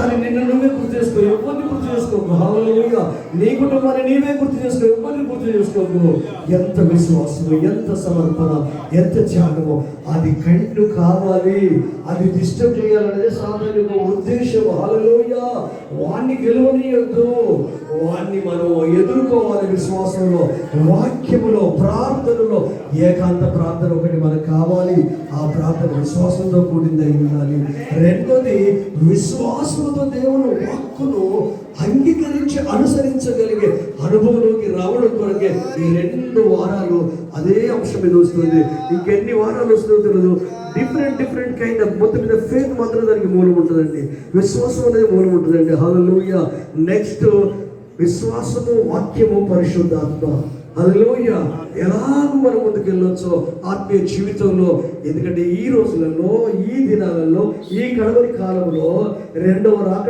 ఒక్కసారి నిన్ను నువ్వే గుర్తు చేసుకో ఎవరిని గుర్తు చేసుకోకు? హల్లెలూయా నీ కుటుంబాన్ని నీవే గుర్తు చేసుకో ఎవరిని గుర్తు చేసుకోకు? ఎంత విశ్వాసము ఎంత సమర్పణ ఎంత త్యాగము అది కంటు కావాలి. అది డిస్టర్బ్ చేయాలనేది సాధారణ ఉద్దేశం. హల్లెలూయా వాణ్ణి గెలవనీయద్దు. వాణ్ణి మనం ఎదుర్కోవాలి విశ్వాసంలో వాక్యములో ప్రార్థనలో. ఏకాంత ప్రార్థన ఒకటి మనకు కావాలి. ఆ ప్రార్థన విశ్వాసంతో కూడింది అయి ఉండాలి. రెండోది విశ్వాసం దేవుని వాక్కును అంగీకరించి అనుసరించగలిగే అనుభవంలోకి రావడం కొరకే ఈ రెండు వారాలు అదే అంశం మీద వస్తుంది. ఇంకెన్ని వారాలు వస్తుందో తెలియదు డిఫరెంట్ డిఫరెంట్ కైండ్ ఆఫ్ మొత్తం మీద ఫేత్ మాత్రం దానికి మూలం ఉంటుందండి. విశ్వాసం అనేది మూలం ఉంటుందండి. హలో నెక్స్ట్ విశ్వాసము వాక్యము పరిశుద్ధాత్మ. అదిలోయ ఎలాగ మనం ముందుకు వెళ్ళొచ్చో ఆత్మీయ జీవితంలో. ఎందుకంటే ఈ రోజులలో ఈ దినాలలో ఈ కడవరి కాలంలో రెండవ రాకడ